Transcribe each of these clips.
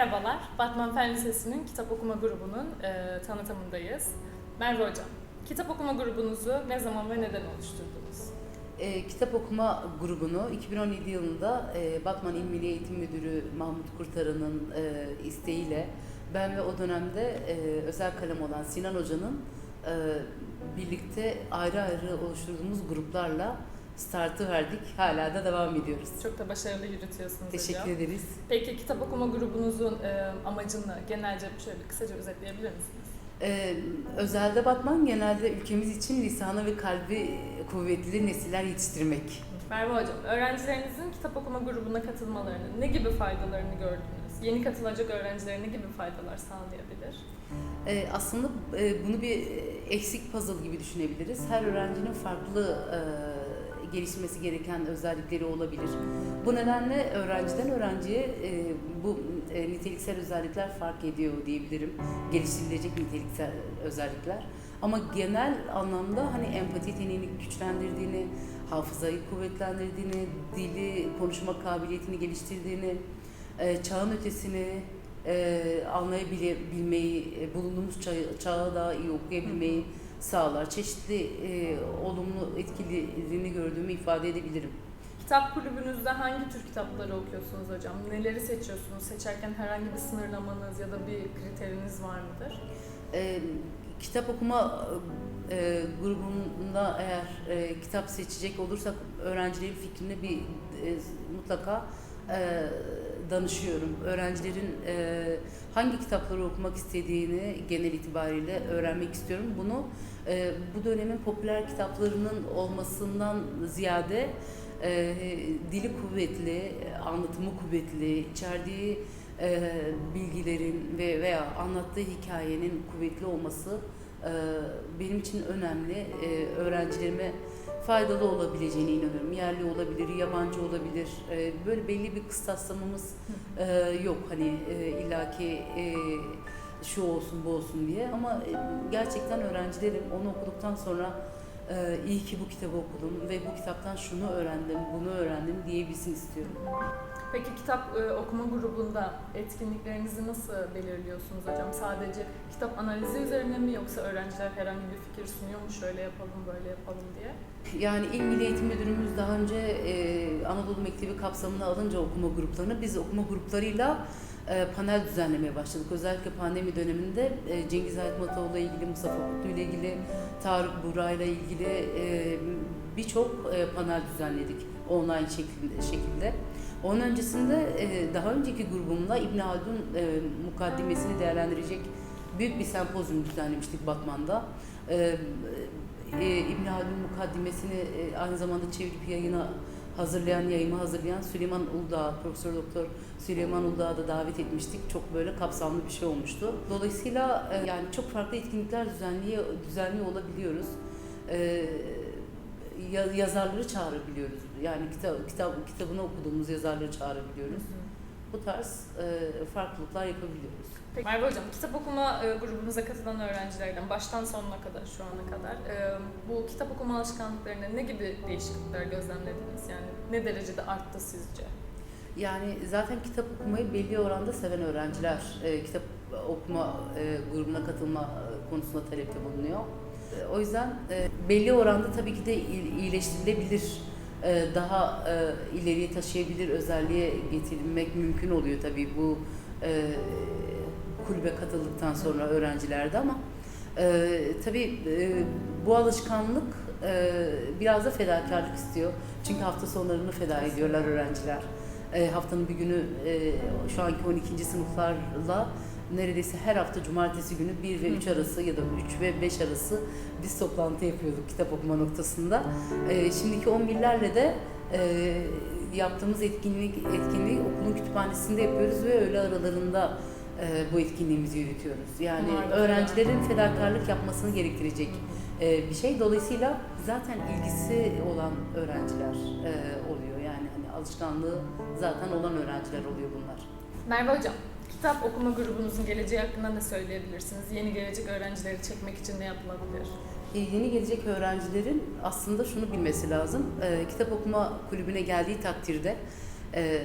Merhabalar, Batman Fen Lisesi'nin kitap okuma grubunun e, tanıtımındayız. Merve Hocam, kitap okuma grubunuzu ne zaman ve neden oluşturdunuz? E, kitap okuma grubunu 2017 yılında e, Batman İl Milli Eğitim Müdürü Mahmut Kurtaran'ın e, isteğiyle ben ve o dönemde e, özel kalem olan Sinan Hoca'nın e, birlikte ayrı ayrı oluşturduğumuz gruplarla startı verdik. Hala da devam ediyoruz. Çok da başarılı yürütüyorsunuz Teşekkür hocam. ederiz. Peki kitap okuma grubunuzun e, amacını genelce şöyle bir kısaca özetleyebilir misiniz? Ee, özelde Batman genelde ülkemiz için lisanı ve kalbi kuvvetli nesiller yetiştirmek. Merve Hocam, öğrencilerinizin kitap okuma grubuna katılmalarının ne gibi faydalarını gördünüz? Yeni katılacak öğrencilere ne gibi faydalar sağlayabilir? Ee, aslında e, bunu bir eksik puzzle gibi düşünebiliriz. Her öğrencinin farklı e, gelişmesi gereken özellikleri olabilir. Bu nedenle öğrenciden öğrenciye e, bu e, niteliksel özellikler fark ediyor diyebilirim. Geliştirilecek niteliksel özellikler. Ama genel anlamda hani empati yeteneğini güçlendirdiğini, hafızayı kuvvetlendirdiğini, dili, konuşma kabiliyetini geliştirdiğini, e, çağın ötesini e, anlayabilmeyi, e, bulunduğumuz çağı, çağı daha iyi okuyabilmeyi sağlar. Çeşitli e, olumlu etkilerini gördüğümü ifade edebilirim. Kitap kulübünüzde hangi tür kitapları okuyorsunuz hocam? Neleri seçiyorsunuz? Seçerken herhangi bir sınırlamanız ya da bir kriteriniz var mıdır? E, kitap okuma e, grubunda eğer e, kitap seçecek olursak öğrencilerin fikrini bir e, mutlaka e, danışıyorum. Öğrencilerin e, hangi kitapları okumak istediğini genel itibariyle öğrenmek istiyorum. Bunu e, bu dönemin popüler kitaplarının olmasından ziyade e, dili kuvvetli, anlatımı kuvvetli, içerdiği e, bilgilerin ve veya anlattığı hikayenin kuvvetli olması e, benim için önemli. E, öğrencilerime faydalı olabileceğine inanıyorum. Yerli olabilir, yabancı olabilir. E, böyle belli bir kıstaslamamız e, yok. Hani e, illaki e, şu olsun bu olsun diye ama gerçekten öğrencilerim onu okuduktan sonra e, iyi ki bu kitabı okudum ve bu kitaptan şunu öğrendim, bunu öğrendim diyebilsin istiyorum. Peki kitap e, okuma grubunda etkinliklerinizi nasıl belirliyorsunuz hocam? Sadece kitap analizi üzerine mi yoksa öğrenciler herhangi bir fikir sunuyor mu? Şöyle yapalım, böyle yapalım diye. Yani İl Milli Eğitim Müdürümüz daha önce e, Anadolu Mektebi kapsamına alınca okuma gruplarını biz okuma gruplarıyla e, panel düzenlemeye başladık. Özellikle pandemi döneminde e, Cengiz Aytmatoğlu'la ilgili, Mustafa Kutlu ile ilgili, Tarık Buğra ile ilgili e, birçok e, panel düzenledik online şeklinde. şekilde. Onun öncesinde e, daha önceki grubumla İbn Haldun e, mukaddimesini değerlendirecek büyük bir sempozyum düzenlemiştik Batman'da. E, e, İbn Haldun mukaddimesini aynı zamanda çevirip yayına hazırlayan, yayımı hazırlayan Süleyman Uludağ, Profesör Doktor Süleyman Uludağ'ı da davet etmiştik. Çok böyle kapsamlı bir şey olmuştu. Dolayısıyla yani çok farklı etkinlikler düzenliyor, düzenliyor olabiliyoruz. E, yazarları çağırabiliyoruz. Yani kitap, kitap kitabını okuduğumuz yazarları çağırabiliyoruz. Bu tarz e, farklılıklar yapabiliyoruz. Peki Merve Hocam, kitap okuma e, grubunuza katılan öğrencilerden baştan sonuna kadar, şu ana kadar e, bu kitap okuma alışkanlıklarında ne gibi değişiklikler gözlemlediniz? Yani ne derecede arttı sizce? Yani zaten kitap okumayı belli oranda seven öğrenciler e, kitap okuma e, grubuna katılma e, konusunda talepte bulunuyor. O yüzden e, belli oranda tabii ki de il- iyileştirilebilir, e, daha e, ileriye taşıyabilir özelliğe getirilmek mümkün oluyor tabii bu kulübe katıldıktan sonra öğrencilerde ama tabii bu alışkanlık biraz da fedakarlık istiyor. Çünkü hafta sonlarını feda ediyorlar öğrenciler. Haftanın bir günü şu anki 12. sınıflarla neredeyse her hafta cumartesi günü 1 ve 3 arası ya da 3 ve 5 arası biz toplantı yapıyorduk kitap okuma noktasında. E, şimdiki 11'lerle de e, yaptığımız etkinlik etkinliği okulun kütüphanesinde yapıyoruz ve öğle aralarında e, bu etkinliğimizi yürütüyoruz. Yani öğrencilerin fedakarlık yapmasını gerektirecek e, bir şey. Dolayısıyla zaten ilgisi olan öğrenciler e, oluyor. Yani hani alışkanlığı zaten olan öğrenciler oluyor bunlar. Merve Hocam, kitap okuma grubunuzun geleceği hakkında ne söyleyebilirsiniz? Yeni gelecek öğrencileri çekmek için ne yapılabilir? E, Yeni gelecek öğrencilerin aslında şunu bilmesi lazım. E, kitap okuma kulübüne geldiği takdirde e,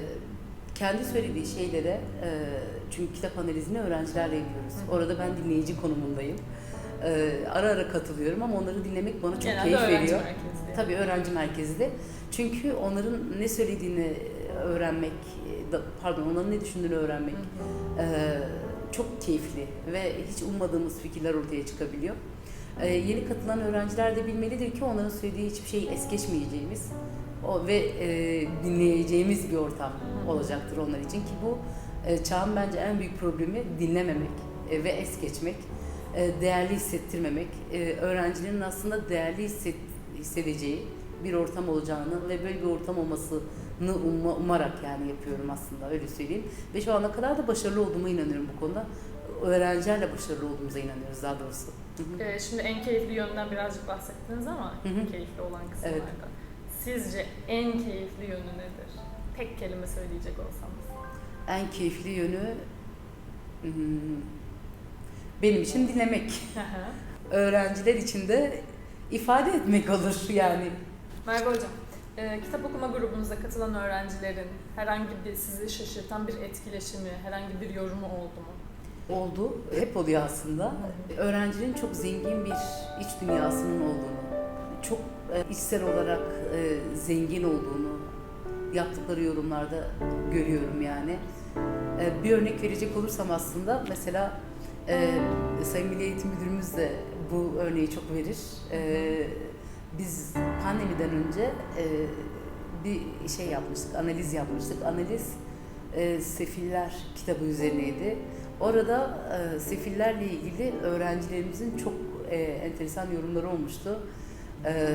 kendi söylediği şeylere e, çünkü kitap analizini öğrencilerle yapıyoruz. Orada ben dinleyici konumundayım. E, ara ara katılıyorum ama onları dinlemek bana çok Genelde keyif öğrenci veriyor. merkezli. Tabii öğrenci merkezli. Çünkü onların ne söylediğini öğrenmek, e, pardon onların ne düşündüğünü öğrenmek Hı hı. e, çok keyifli ve hiç ummadığımız fikirler ortaya çıkabiliyor. E, yeni katılan öğrenciler de bilmelidir ki onların söylediği hiçbir şeyi es geçmeyeceğimiz o, ve e, dinleyeceğimiz bir ortam olacaktır onlar için ki bu e, çağın bence en büyük problemi dinlememek e, ve es geçmek, e, değerli hissettirmemek, e, öğrencilerin aslında değerli hisset, hissedeceği bir ortam olacağını ve böyle bir ortam olmasını umma- umarak yani yapıyorum aslında öyle söyleyeyim. Ve şu ana kadar da başarılı olduğuma inanıyorum bu konuda. Öğrencilerle başarılı olduğumuza inanıyoruz daha doğrusu. Hı hı. Ee, şimdi en keyifli yönden birazcık bahsettiniz ama Hı hı. keyifli olan kısımlarda. Evet. Sizce en keyifli yönü nedir? Tek kelime söyleyecek olsanız. En keyifli yönü hmm, benim için dinlemek. Öğrenciler için de ifade etmek olur yani. Merve Hocam, e, kitap okuma grubunuza katılan öğrencilerin herhangi bir sizi şaşırtan bir etkileşimi, herhangi bir yorumu oldu mu? Oldu, hep oluyor aslında. Öğrencilerin çok zengin bir iç dünyasının olduğunu, çok e, içsel olarak e, zengin olduğunu yaptıkları yorumlarda görüyorum yani. E, bir örnek verecek olursam aslında mesela e, Sayın Milli Eğitim Müdürümüz de bu örneği çok verir. E, biz pandemiden önce e, bir şey yapmıştık, analiz yapmıştık. Analiz e, Sefiller kitabı üzerineydi. Orada e, sefillerle ilgili öğrencilerimizin çok e, enteresan yorumları olmuştu. E,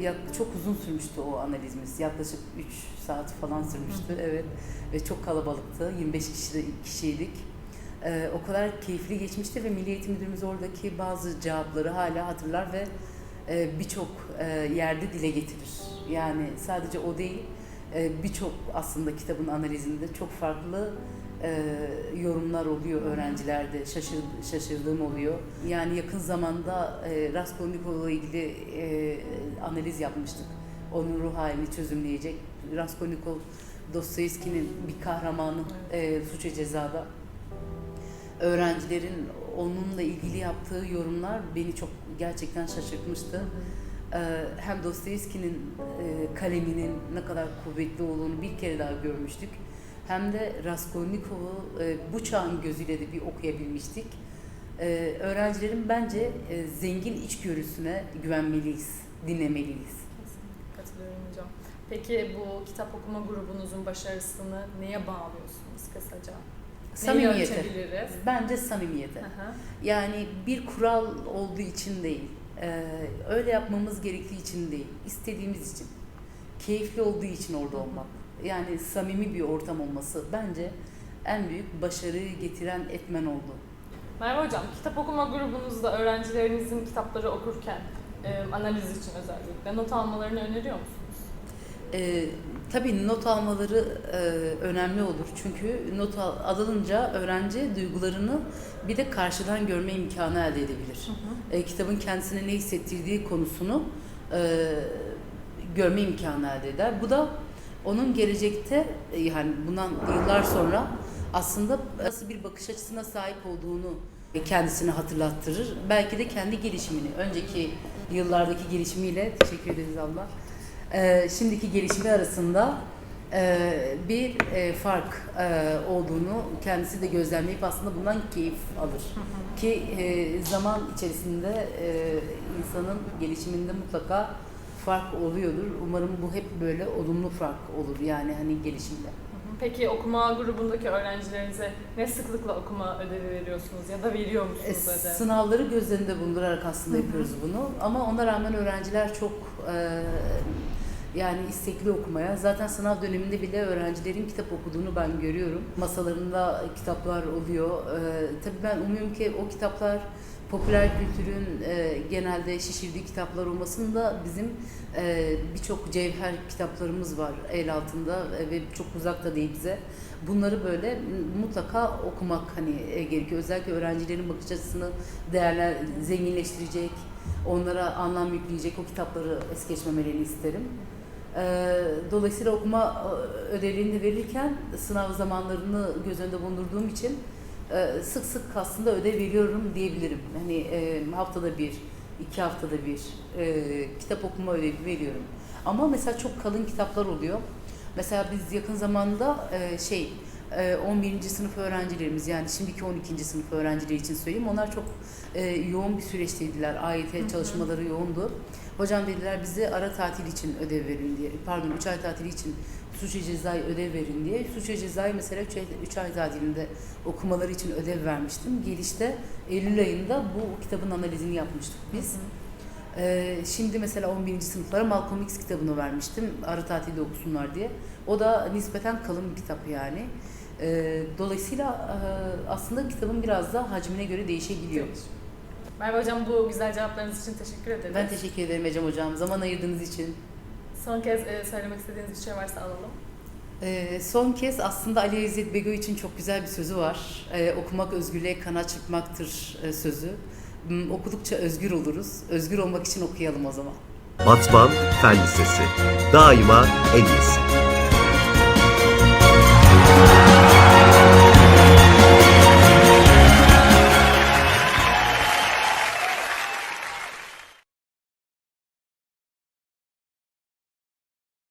yak- çok uzun sürmüştü o analizimiz. Yaklaşık 3 saat falan sürmüştü. Hı. Evet. Ve çok kalabalıktı. 25 kişi, kişiydik. E, o kadar keyifli geçmişti ve Milli Eğitim Müdürümüz oradaki bazı cevapları hala hatırlar ve birçok e, yerde dile getirir. Yani sadece o değil, e, birçok aslında kitabın analizinde çok farklı e, yorumlar oluyor öğrencilerde. Şaşır, şaşırdığım oluyor. Yani yakın zamanda e, Raskolnikov'la ilgili e, analiz yapmıştık. Onun ruh halini çözümleyecek. Raskolnikov Dostoyevski'nin bir kahramanı e, Suç ve Ceza'da. Öğrencilerin onunla ilgili yaptığı yorumlar beni çok gerçekten şaşırtmıştı. Ee, hem Dostoyevski'nin e, kaleminin ne kadar kuvvetli olduğunu bir kere daha görmüştük. Hem de Raskolnikov'u e, bu çağın gözüyle de bir okuyabilmiştik. Ee, öğrencilerin bence e, zengin içgörüsüne güvenmeliyiz, dinlemeliyiz. Kesinlikle Katılıyorum hocam. Peki bu kitap okuma grubunuzun başarısını neye bağlıyorsunuz kısaca? Ölçebiliriz? Bence samimiyete. Hı hı. Yani bir kural olduğu için değil, e, öyle yapmamız gerektiği için değil, istediğimiz için, keyifli olduğu için orada olmak. Yani samimi bir ortam olması bence en büyük başarıyı getiren etmen oldu. Merve Hocam, kitap okuma grubunuzda öğrencilerinizin kitapları okurken e, analiz için özellikle not almalarını öneriyor musunuz? E, tabii not almaları e, önemli olur çünkü not al- alınınca öğrenci duygularını bir de karşıdan görme imkanı elde edebilir. e, kitabın kendisine ne hissettirdiği konusunu e, görme imkanı elde eder. Bu da onun gelecekte e, yani bundan yıllar sonra aslında nasıl bir bakış açısına sahip olduğunu kendisine hatırlattırır. Belki de kendi gelişimini, önceki yıllardaki gelişimiyle, teşekkür ederiz Allah, e, şimdiki gelişimi arasında e, bir e, fark e, olduğunu kendisi de gözlemleyip aslında bundan keyif alır. Ki e, zaman içerisinde e, insanın gelişiminde mutlaka fark oluyordur. Umarım bu hep böyle olumlu fark olur yani hani gelişimde. Peki okuma grubundaki öğrencilerinize ne sıklıkla okuma ödevi veriyorsunuz ya da veriyor E, musunuz ödev? sınavları göz önünde bulundurarak aslında yapıyoruz bunu. Ama ona rağmen öğrenciler çok e, yani istekli okumaya. Zaten sınav döneminde bile öğrencilerin kitap okuduğunu ben görüyorum. Masalarında kitaplar oluyor. E, tabii ben umuyorum ki o kitaplar popüler kültürün e, genelde şişirdiği kitaplar olmasın da bizim e, birçok cevher kitaplarımız var el altında e, ve çok uzakta değil bize. Bunları böyle mutlaka okumak hani e, gerekiyor. Özellikle öğrencilerin bakış açısını değerler zenginleştirecek, onlara anlam yükleyecek o kitapları es geçmemelerini isterim. Ee, dolayısıyla okuma e, ödevlerini de verirken sınav zamanlarını göz önünde bulundurduğum için e, sık sık aslında ödev veriyorum diyebilirim. Hani e, haftada bir, iki haftada bir e, kitap okuma ödevi veriyorum. Ama mesela çok kalın kitaplar oluyor. Mesela biz yakın zamanda e, şey e, 11. sınıf öğrencilerimiz yani şimdiki 12. sınıf öğrencileri için söyleyeyim. Onlar çok e, yoğun bir süreçteydiler. AYT çalışmaları yoğundu. Hocam dediler bize ara tatil için ödev verin diye. Pardon 3 ay tatili için suç ve cezayı ödev verin diye. Suç ve cezayı mesela 3 ay, üç ay tatilinde okumaları için ödev vermiştim. Gelişte Eylül ayında bu kitabın analizini yapmıştık biz. Ee, şimdi mesela 11. sınıflara Malcolm X kitabını vermiştim. Ara tatilde okusunlar diye. O da nispeten kalın bir kitap yani. Ee, dolayısıyla e, aslında kitabın biraz da hacmine göre değişebiliyor. Merve Hocam bu güzel cevaplarınız için teşekkür ederiz. Ben teşekkür ederim Ecem Hocam. Zaman ayırdığınız için. Son kez e, söylemek istediğiniz bir şey varsa alalım. Ee, son kez aslında Ali İzzet Bego için çok güzel bir sözü var. Ee, okumak özgürlüğe kanat çıkmaktır e, sözü. Hmm, okudukça özgür oluruz. Özgür olmak için okuyalım o zaman. Batman Fen Lisesi. Daima en iyisi.